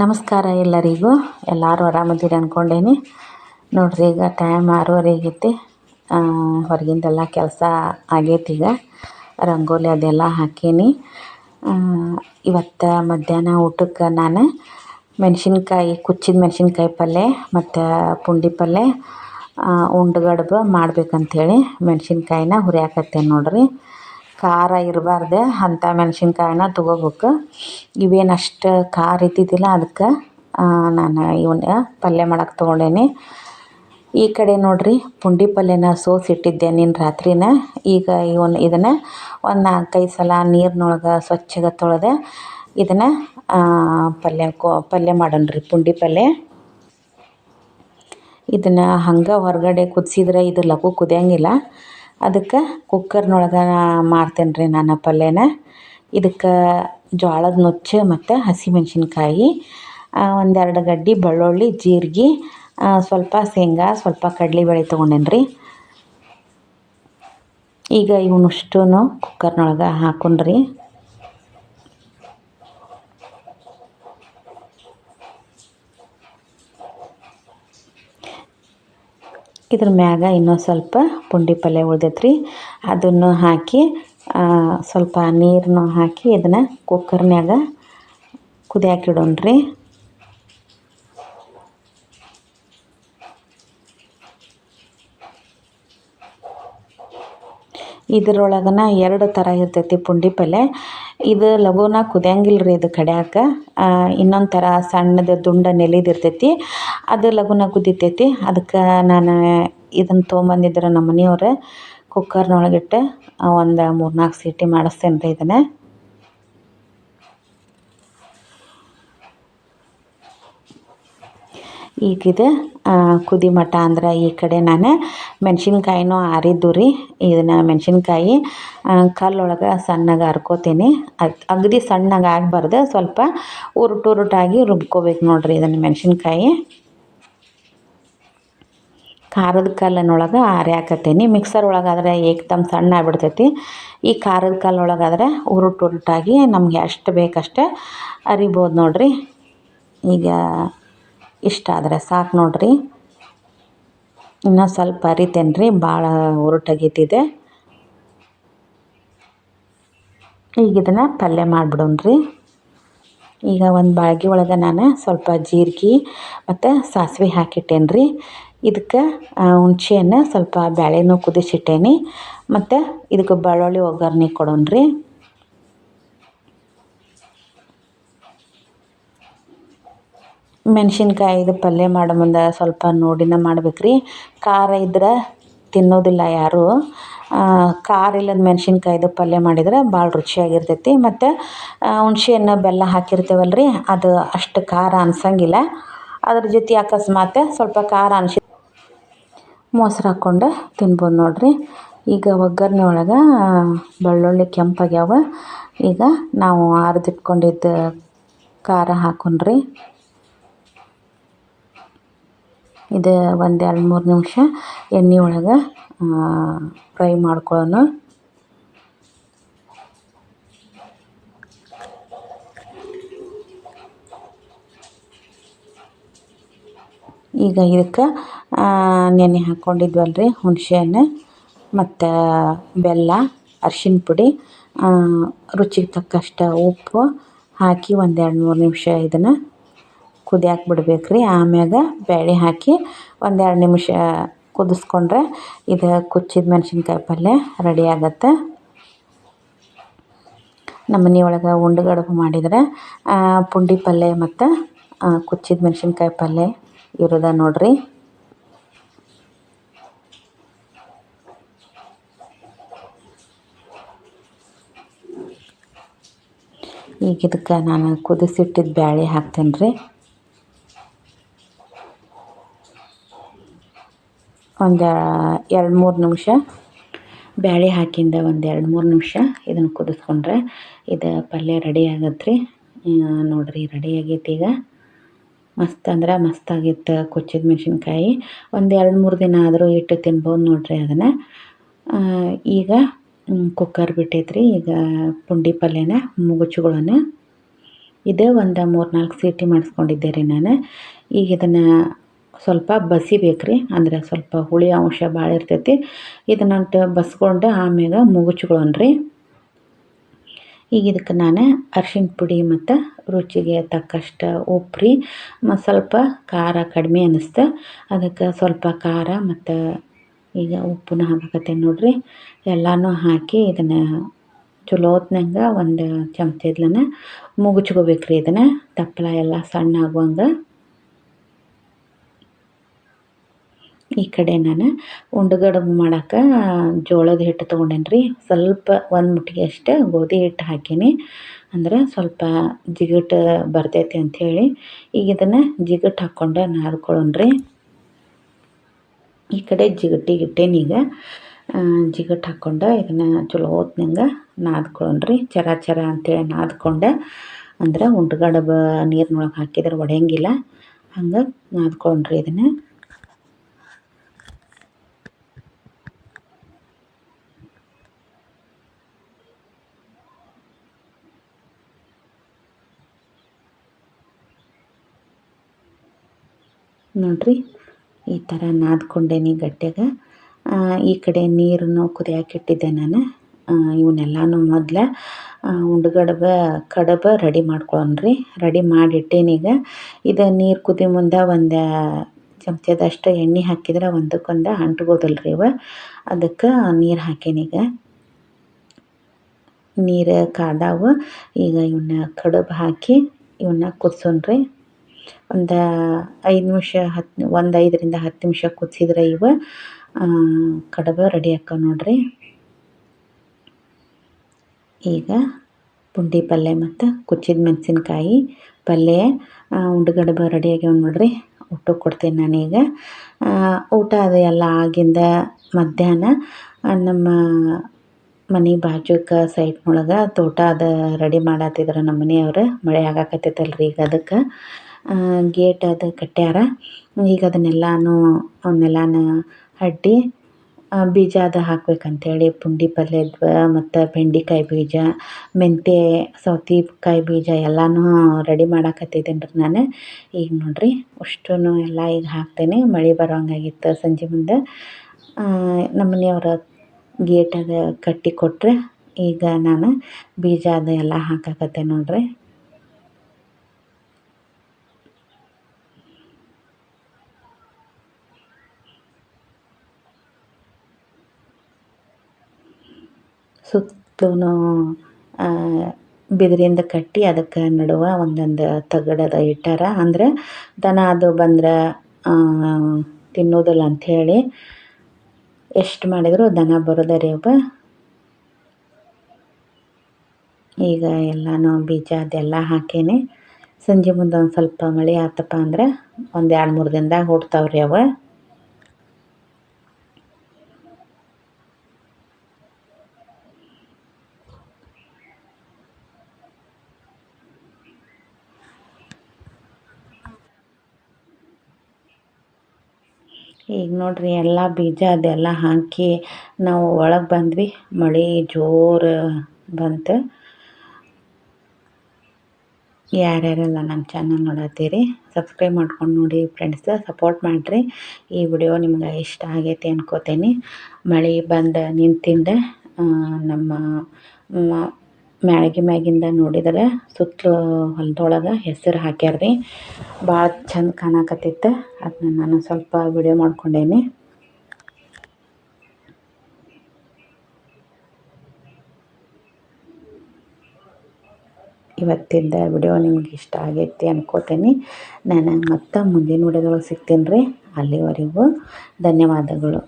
ನಮಸ್ಕಾರ ಎಲ್ಲರಿಗೂ. ಎಲ್ಲರೂ ಆರಾಮದಿರಿ ಅಂದ್ಕೊಂಡೇನಿ ನೋಡ್ರಿ, ಈಗ ಟೈಮ್ ಆರೂವರೆ ಆಗೈತಿ ಹೊರಗಿಂದೆಲ್ಲ ಕೆಲಸ ಆಗೈತಿ ಈಗ. ರಂಗೋಲಿ ಅದೆಲ್ಲ ಹಾಕೀನಿ. ಇವತ್ತು ಮಧ್ಯಾಹ್ನ ಊಟಕ್ಕೆ ನಾನು ಮೆಣಸಿನ್ಕಾಯಿ, ಕುಚ್ಚಿದ ಮೆಣಸಿನ್ಕಾಯಿ ಪಲ್ಯ ಮತ್ತು ಪುಂಡಿ ಪಲ್ಯ ಉಂಡುಗಡ್ಬು ಮಾಡ್ಬೇಕಂಥೇಳಿ ಮೆಣಸಿನ್ಕಾಯಿನ ಹುರಿಯಾಕತ್ತೇನೆ ನೋಡಿರಿ. ಖಾರ ಇರಬಾರ್ದು ಅಂಥ ಮೆಣಸಿನ್ಕಾಯಿನ ತೊಗೋಬೇಕು. ಇವೇನು ಅಷ್ಟು ಖಾರ ಇದ್ದಿದ್ದಿಲ್ಲ ಅದಕ್ಕೆ ನಾನು ಇವನ್ನ ಪಲ್ಯ ಮಾಡಕ್ಕೆ ತೊಗೊಂಡೇನಿ. ಈ ಕಡೆ ನೋಡಿರಿ ಪುಂಡಿ ಪಲ್ಯನ ಸೋಸಿಟ್ಟಿದ್ದೆ ನಿನ್ನ ರಾತ್ರಿನ. ಈಗ ಇವನ್ನ ಇದನ್ನು ಒಂದು ನಾಲ್ಕೈದು ಸಲ ನೀರಿನೊಳಗೆ ಸ್ವಚ್ಛಗೆ ತೊಳೆದೆ ಇದನ್ನು ಪಲ್ಯ ಕೋ, ಪಲ್ಯ ಮಾಡೋಣ ರೀ ಪುಂಡಿ ಪಲ್ಯ. ಇದನ್ನು ಹಂಗೆ ಹೊರಗಡೆ ಕುದಿಸಿದ್ರೆ ಇದು ಲಘು ಕುದಿಯೋಂಗಿಲ್ಲ. ಅದಕ್ಕೆ ಕುಕ್ಕರ್ನೊಳಗೆ ಮಾಡ್ತೇನೆ ರೀ ನಾನು ಪಲ್ಯನ. ಇದಕ್ಕೆ ಜೋಳದ ನುಚ್ಚು ಮತ್ತು ಹಸಿಮೆಣ್ಸಿನ್ಕಾಯಿ ಒಂದೆರಡು ಗಡ್ಡೆ ಬೆಳ್ಳುಳ್ಳಿ, ಜೀರಿಗೆ ಸ್ವಲ್ಪ ಶೇಂಗಾ, ಸ್ವಲ್ಪ ಕಡಲೆಬೇಳೆ ತೊಗೊಂಡೇನಿ ರೀ. ಈಗ ಇವನ್ನಷ್ಟೂ ಕುಕ್ಕರ್ನೊಳಗೆ ಹಾಕೊಂಡ್ರಿ. ಇದ್ರ ಮ್ಯಾಗ ಇನ್ನೊಂದು ಸ್ವಲ್ಪ ಪುಂಡಿ ಪಲ್ಯ ಉಳ್ದೈತೆ ರೀ ಅದನ್ನು ಹಾಕಿ ಸ್ವಲ್ಪ ನೀರನ್ನು ಹಾಕಿ ಇದನ್ನು ಕುಕ್ಕರ್ನ್ಯಾಗ ಕುದಿಯಾಕ ಇದರೊಳಗನ ಇದ್ರೊಳಗನ ಎರಡು ಥರ ಇರ್ತೈತಿ ಪುಂಡಿ ಪಲ್ಯ. ಇದು ಲಘುನ ಕುದಿಯಂಗಿಲ್ಲ ರೀ ಇದು ಕಡ್ಯಾಕ. ಇನ್ನೊಂದು ಥರ ಸಣ್ಣದು ದುಂಡ ನೆಲಿದಿರ್ತೈತಿ ಅದು ಲಗೂನ ಕುದಿತೈತಿ. ಅದಕ್ಕೆ ನಾನು ಇದನ್ನು ತೊಗೊಂಬಂದಿದ್ರು ನಮ್ಮ ಮನೆಯವ್ರು ಕುಕ್ಕರ್ನೊಳಗಿಟ್ಟು ಒಂದು ಮೂರು ನಾಲ್ಕು ಸೀಟಿ ಮಾಡಿಸ್ತೇನೆ ರೀ ಇದನ್ನು. ಈಗಿದೆ ಕುದಿ ಮಠ ಅಂದ್ರೆ ಈ ಕಡೆ ನಾನು ಮೆಣಸಿನ್ಕಾಯಿನೂ ಆರಿದ್ದು ರೀ. ಇದನ್ನು ಮೆಣಸಿನ್ಕಾಯಿ ಕಲ್ಲೊಳಗೆ ಸಣ್ಣಗೆ ಹರ್ಕೋತೀನಿ ಅದು ಅಗದಿ ಸಣ್ಣಗೆ ಆಗಬಾರ್ದು, ಸ್ವಲ್ಪ ಉರುಟು ಉರುಟಾಗಿ ರುಬ್ಕೋಬೇಕು ನೋಡಿರಿ ಇದನ್ನು ಮೆಣಸಿನ್ಕಾಯಿ. ಖಾರದ ಕಲ್ಲಿನೊಳಗೆ ಆರ್ಯಾಕತ್ತೀನಿ ಮಿಕ್ಸರ್ ಒಳಗಾದ್ರೆ ಏಕ್ದಮ್ ಸಣ್ಣ ಆಗ್ಬಿಡ್ತೈತಿ. ಈ ಖಾರದ ಕಲ್ಲೊಳಗಾದರೆ ಉರುಟು ಉರುಟಾಗಿ ನಮಗೆ ಎಷ್ಟು ಬೇಕಷ್ಟೇ ಅರಿಬೋದು ನೋಡಿರಿ. ಈಗ ಇಷ್ಟ ಆದರೆ ಸಾಕು ನೋಡಿರಿ. ಇನ್ನೂ ಸ್ವಲ್ಪ ಅರಿತೇನೆ ರೀ ಭಾಳ ಉರುಟಾಗೈತಿದೆ. ಈಗ ಇದನ್ನು ಪಲ್ಯ ಮಾಡಿಬಿಡೋಣ ರೀ ಈಗ ಒಂದು ಬಾಳ್ಗೆ ಒಳಗೆ ನಾನು ಸ್ವಲ್ಪ ಜೀರಿಗೆ ಮತ್ತು ಸಾಸಿವೆ ಹಾಕಿಟ್ಟೇನೆ ರೀ ಇದಕ್ಕೆ ಹುಣ್ಸೆಹಣ್ಣು ಸ್ವಲ್ಪ ಬೇಳೆನೂ ಕುದಿಸಿಟ್ಟೇನಿ. ಮತ್ತು ಇದಕ್ಕೆ ಬೆಳ್ಳುಳ್ಳಿ ಒಗ್ಗರ್ಣೆ ಕೊಡೋಣ ರೀ ಮೆಣಸಿನ್ಕಾಯಿದು ಪಲ್ಯ ಮಾಡೋ ಮುಂದೆ ಸ್ವಲ್ಪ ನೋಡಿನ ಮಾಡ್ಬೇಕು ರೀ ಖಾರ ಇದ್ರೆ ತಿನ್ನೋದಿಲ್ಲ ಯಾರು. ಖಾರ ಇಲ್ಲದ ಮೆಣಸಿನ್ಕಾಯ್ದು ಪಲ್ಯ ಮಾಡಿದ್ರೆ ಭಾಳ ರುಚಿಯಾಗಿರ್ತೈತಿ. ಮತ್ತು ಹುಣ್ಸೆಹಣ್ಣು ಬೆಲ್ಲ ಹಾಕಿರ್ತೇವಲ್ಲ ರೀ ಅದು ಅಷ್ಟು ಖಾರ ಅನ್ಸಂಗಿಲ್ಲ. ಅದ್ರ ಜೊತೆ ಅಕಸ್ಮಾತ್ ಸ್ವಲ್ಪ ಖಾರ ಅನ್ಸಿ ಮೊಸ್ರು ಹಾಕ್ಕೊಂಡು ತಿನ್ಬೋದು ನೋಡಿರಿ. ಈಗ ಒಗ್ಗರಣೆ ಒಳಗೆ ಬೆಳ್ಳುಳ್ಳಿ ಕೆಂಪಾಗ್ಯಾವ. ಈಗ ನಾವು ಅರ್ದಿಟ್ಕೊಂಡಿದ್ದ ಖಾರ ಹಾಕೊಂಡ್ರಿ. ಇದು ಒಂದು ಎರಡು ಮೂರು ನಿಮಿಷ ಎಣ್ಣೆ ಒಳಗೆ ಫ್ರೈ ಮಾಡ್ಕೊಳ್ಳೋಣ ಈಗ ಇದಕ್ಕೆ ನೆನೆ ಹಾಕ್ಕೊಂಡಿದ್ವಲ್ಲ ರೀ ಹುಣಸೆ ಹಣ್ಣು ಮತ್ತು ಬೆಲ್ಲ, ಅರ್ಶಿಣ ಪುಡಿ ರುಚಿಗೆ ತಕ್ಕಷ್ಟು ಉಪ್ಪು ಹಾಕಿ ಒಂದು ಎರಡು ಮೂರು ನಿಮಿಷ ಇದನ್ನು ಕುದಿಯಾಕೆ ಬಿಡ್ಬೇಕು ರೀ ಆಮ್ಯಾಗ ಬೇಳೆ ಹಾಕಿ ಒಂದೆರಡು ನಿಮಿಷ ಕುದಿಸ್ಕೊಂಡ್ರೆ ಇದು ಕುಚ್ಚಿದ ಮೆಣಸಿನ್ಕಾಯಿ ಪಲ್ಯ ರೆಡಿ ಆಗತ್ತೆ. ನಮ್ಮ ಒಳಗೆ ಮಾಡಿದರೆ ಮಾಡಿದ್ರೆ ಪುಂಡಿ ಪಲ್ಯ ಮತ್ತು ಕುಚ್ಚಿದ ಮೆಣಸಿನ್ಕಾಯಿ ಪಲ್ಯ ಇರೋದ ನೋಡಿರಿ. ಈಗ ಇದಕ್ಕೆ ನಾನು ಕುದಿಸಿಟ್ಟಿದ್ದ ಬ್ಯಾಳೆ ಹಾಕ್ತೇನೆ ರೀ ಒಂದು ಎರಡು ಮೂರು ನಿಮಿಷ ಬ್ಯಾಳಿ ಹಾಕಿಂದ ಒಂದು ಎರಡು ಮೂರು ನಿಮಿಷ ಇದನ್ನು ಕುದಿಸ್ಕೊಂಡ್ರೆ ಇದು ಪಲ್ಯ ರೆಡಿ ಆಗತ್ತೆ ರೀ ನೋಡಿರಿ ರೆಡಿ ಆಗೈತಿ ಈಗ. ಮಸ್ತ್ ಅಂದ್ರೆ ಮಸ್ತ್ ಆಗಿತ್ತು ಕೊಚ್ಚಿದ ಮೆಣಸಿನ್ಕಾಯಿ. ಒಂದು ಎರಡು ಮೂರು ದಿನ ಆದರೂ ಇಟ್ಟು ತಿನ್ಬೋದು ನೋಡಿರಿ ಅದನ್ನು. ಈಗ ಕುಕ್ಕರ್ ಬಿಟ್ಟೈತ್ರಿ. ಈಗ ಪುಂಡಿ ಪಲ್ಯನ ಮುಗುಚ್ಕೊಳ್ಳೋಣ ಇದು ಒಂದು ಮೂರು ನಾಲ್ಕು ಸೀಟಿ ಮಾಡಿಸ್ಕೊಂಡಿದ್ದೆ ರೀ ನಾನು. ಈಗ ಇದನ್ನು ಸ್ವಲ್ಪ ಬಸಿಬೇಕು ರೀ ಅಂದ್ರೆ ಸ್ವಲ್ಪ ಹುಳಿ ಅಂಶ ಭಾಳ ಇರ್ತೈತಿ. ಇದನ್ನಂಟು ಬಸ್ಕೊಂಡು ಆಮ್ಯಾಗ ರೀ ಈಗ ಇದಕ್ಕೆ ನಾನು ಅರ್ಶಿಣ ಪುಡಿ ಮತ್ತು ರುಚಿಗೆ ತಕ್ಕಷ್ಟು ಉಪ್ಪು ರೀ ಮತ್ತು ಸ್ವಲ್ಪ ಖಾರ ಕಡಿಮೆ ಅನ್ನಿಸ್ತು ಅದಕ್ಕೆ ಸ್ವಲ್ಪ ಖಾರ ಮತ್ತು ಈಗ ಉಪ್ಪನ್ನ ಹಾಕಕತ್ತೆ ನೋಡ್ರಿ. ಎಲ್ಲನೂ ಹಾಕಿ ಇದನ್ನು ಚಲೋ ಹೊತ್ನಾಗ ಒಂದು ಚಮಚದ್ಲನ ಮುಗುಚ್ಕೋಬೇಕು ರೀ ಇದನ್ನು. ತಪ್ಪಲ ಎಲ್ಲ ಸಣ್ಣ ಆಗುವಂಗೆ. ಈ ಕಡೆ ನಾನು ಉಂಡುಗಡುಬು ಮಾಡೋಕೆ ಜೋಳದ ಹಿಟ್ಟು ತೊಗೊಂಡೇನಿ ರೀ ಸ್ವಲ್ಪ ಒಂದು ಮುಟ್ಟಿಗೆ ಅಷ್ಟು ಗೋಧಿ ಹಿಟ್ಟು ಹಾಕೀನಿ. ಅಂದ್ರೆ ಸ್ವಲ್ಪ ಜಿಗಟ್ ಬರ್ತೈತಿ ಅಂಥೇಳಿ ಈಗ ಇದನ್ನು ಜಿಗಟ್ ಹಾಕ್ಕೊಂಡು ನಾದ್ಕೊಳ್ಳೋಣ ರೀ ಈ ಕಡೆ ಜಿಗಟಿಗೆ ಇಟ್ಟೇನಿ ಈಗ ಜಿಗಟ್ ಹಾಕ್ಕೊಂಡು ಇದನ್ನು ಚಲೋ ಹೊತ್ನಂಗೆ ನಾದ್ಕೊಳ್ಳೋಣ ರೀ ಚರ ಚರ ಅಂತೇಳಿ ನಾದ್ಕೊಂಡು. ಅಂದ್ರೆ ಉಂಡುಗಡುಬು ನೀರಿನೊಳಗೆ ಹಾಕಿದ್ರೆ ಒಡೆಯಂಗಿಲ್ಲ. ಹಂಗೆ ನಾದ್ಕೊಂಡ್ರಿ ಇದನ್ನು. ನೋಡಿರಿ. ಈ ಥರ ನಾದ್ಕೊಂಡೇನಿ ಗಡ್ಡೆಗೆ. ಈ ಕಡೆ ನೀರನ್ನು ಕುದಿಯಾಕಿಟ್ಟಿದ್ದೆ ನಾನು. ಇವನ್ನೆಲ್ಲಾನು ಮೊದಲು ಉಂಡ್ಗಡ್ಬ, ಕಡಬ ರೆಡಿ ಮಾಡ್ಕೊಳ್ಳೋಣ ರೆಡಿ ಮಾಡಿಟ್ಟೇನೀಗ ಇದು ನೀರು ಕುದಿ ಮುಂದೆ ಒಂದು ಚಮಚದಷ್ಟು ಎಣ್ಣೆ ಹಾಕಿದ್ರೆ ಒಂದಕ್ಕೊಂದು ಅಂಟ್ಬೋದಲ್ಲ ರೀ ಇವ. ಅದಕ್ಕೆ ನೀರು ಹಾಕೇನೀಗ ನೀರು ಕಾದಾವು. ಈಗ ಇವನ್ನ ಕಡುಬು ಹಾಕಿ ಇವನ್ನ ಕುದಿಸೋಣ್ರಿ ಒಂದು ಐದು ನಿಮಿಷ ಹತ್ತು ಒಂದು ಐದರಿಂದ ಹತ್ತು ನಿಮಿಷ ಕುದಿಸಿದ್ರೆ ಇವ. ಕಡಬ ರೆಡಿ ಆಕ್ಕವೆ ನೋಡ್ರಿ. ಈಗ ಪುಂಡಿ ಪಲ್ಯ ಮತ್ತು ಕುಚ್ಚಿದ ಮೆಣಸಿನ್ಕಾಯಿ ಪಲ್ಯ ಉಂಡಗಡಬ ರೆಡಿ ಆಗ್ಯಾವ ನೋಡಿರಿ. ಊಟಕ್ಕೆ ಕೊಡ್ತೀನಿ ನಾನೀಗ ಊಟ ಅದು ಎಲ್ಲ ಆಗಿಂದ ಮಧ್ಯಾಹ್ನ ನಮ್ಮ ಮನೆ ಬಾಜುಕ ಸೈಟ್ನೊಳಗೆ ತೋಟ ಅದು ರೆಡಿ ಮಾಡತ್ತಿದ್ರು ನಮ್ಮ ಮನೆಯವ್ರು. ಮಳೆ ಆಗಾಕತ್ತೈತಲ್ರಿ ಈಗ ಅದಕ್ಕೆ. ಗೇಟ್ ಅದು ಕಟ್ಟ್ಯಾರ ಈಗ ಅದನ್ನೆಲ್ಲನೂ, ಅವನ್ನೆಲ್ಲನ ಅಡ್ಡಿ ಬೀಜ ಅದು ಹಾಕ್ಬೇಕಂತೇಳಿ. ಪುಂಡಿ ಪಲ್ಯದ ಮತ್ತು ಬೆಂಡೆಕಾಯಿ ಬೀಜ, ಮೆಂತ್ಯ, ಸೌತೆಕಾಯಿ ಬೀಜ ಎಲ್ಲನೂ ರೆಡಿ ಮಾಡಾಕತ್ತಿದ್ದೇನೆ ರೀ ನಾನು. ಈಗ ನೋಡಿರಿ ಅಷ್ಟೂ ಎಲ್ಲ ಈಗ ಹಾಕ್ತೇನೆ. ಮಳೆ ಬರೋಂಗಾಗಿತ್ತು ಸಂಜೆ ಮುಂದೆ. ನಮ್ಮ ಗೇಟ್ ಅದು ಕಟ್ಟಿ ಕೊಟ್ಟರೆ ಈಗ ನಾನು ಬೀಜ ಅದು ಎಲ್ಲ ಹಾಕಾಕತ್ತೆ ನೋಡಿರಿ. ಸುತ್ತಲೂ ಬಿದಿರಿಂದ ಕಟ್ಟಿ ಅದಕ್ಕೆ ನಡುವೆ ಒಂದೊಂದು ತಗಡದ ಇಟ್ಟಾರ. ಅಂದ್ರೆ ದನ ಅದು ಬಂದ್ರೆ ತಿನ್ನೋದಿಲ್ಲ ಅಂಥೇಳಿ ಎಷ್ಟು ಮಾಡಿದರೂ ದನ ಬರೋದೇ ರೀ ಅವ ಈಗ ಎಲ್ಲನೂ ಬೀಜ ಅದೆಲ್ಲ ಹಾಕೀನಿ. ಸಂಜೆ ಮುಂದೆ ಒಂದು ಸ್ವಲ್ಪ ಮಳೆ ಆತಪ್ಪ ಅಂದ್ರೆ ಒಂದು ಎರಡು ಮೂರು ದಿನದಾಗ ಹುಡ್ತಾವೆ ರೀ ಅವು. ಈಗ ನೋಡಿರಿ ಎಲ್ಲ ಬೀಜ ಅದೆಲ್ಲ ಹಾಕಿ ನಾವು ಒಳಗೆ ಬಂದ್ವಿ. ಮಳೆ ಜೋರು ಬಂತು. ಯಾರ್ಯಾರೆಲ್ಲ ನಮ್ಮ ಚಾನಲ್ ನೋಡತ್ತೀರಿ ಸಬ್ಸ್ಕ್ರೈಬ್ ಮಾಡ್ಕೊಂಡು ನೋಡಿ ಫ್ರೆಂಡ್ಸ್ ಸಪೋರ್ಟ್ ಮಾಡಿರಿ. ಈ ವಿಡಿಯೋ ನಿಮ್ಗೆ ಇಷ್ಟ ಆಗೈತಿ ಅನ್ಕೋತೀನಿ. ಮಳೆ ಬಂದು ನಿಂತಿಂದ ನಮ್ಮ ಮ್ಯಾಳ್ಗೆ ಮ್ಯಾಗಿಂದ ನೋಡಿದ್ರೆ ಸುತ್ತಲೂ ಹೊಲದೊಳಗೆ ಹೆಸರು ಹಾಕ್ಯಾರ ರೀ ಭಾಳ ಚಂದ ಕಾಣಕತ್ತಿತ್ತು. ಅದನ್ನ ನಾನು ಸ್ವಲ್ಪ ವಿಡಿಯೋ ಮಾಡ್ಕೊಂಡೇನಿ. ಇವತ್ತಿಂದ ವಿಡಿಯೋ ನಿಮ್ಗೆ ಇಷ್ಟ ಆಗೈತಿ ಅನ್ಕೋತೇನೆ. ನಾನು ಮತ್ತೆ ಮುಂದಿನ ವಿಡಿಯೋದೊಳಗೆ ಸಿಗ್ತೀನಿ ರೀ ಅಲ್ಲಿವರೆಗೂ ಧನ್ಯವಾದಗಳು.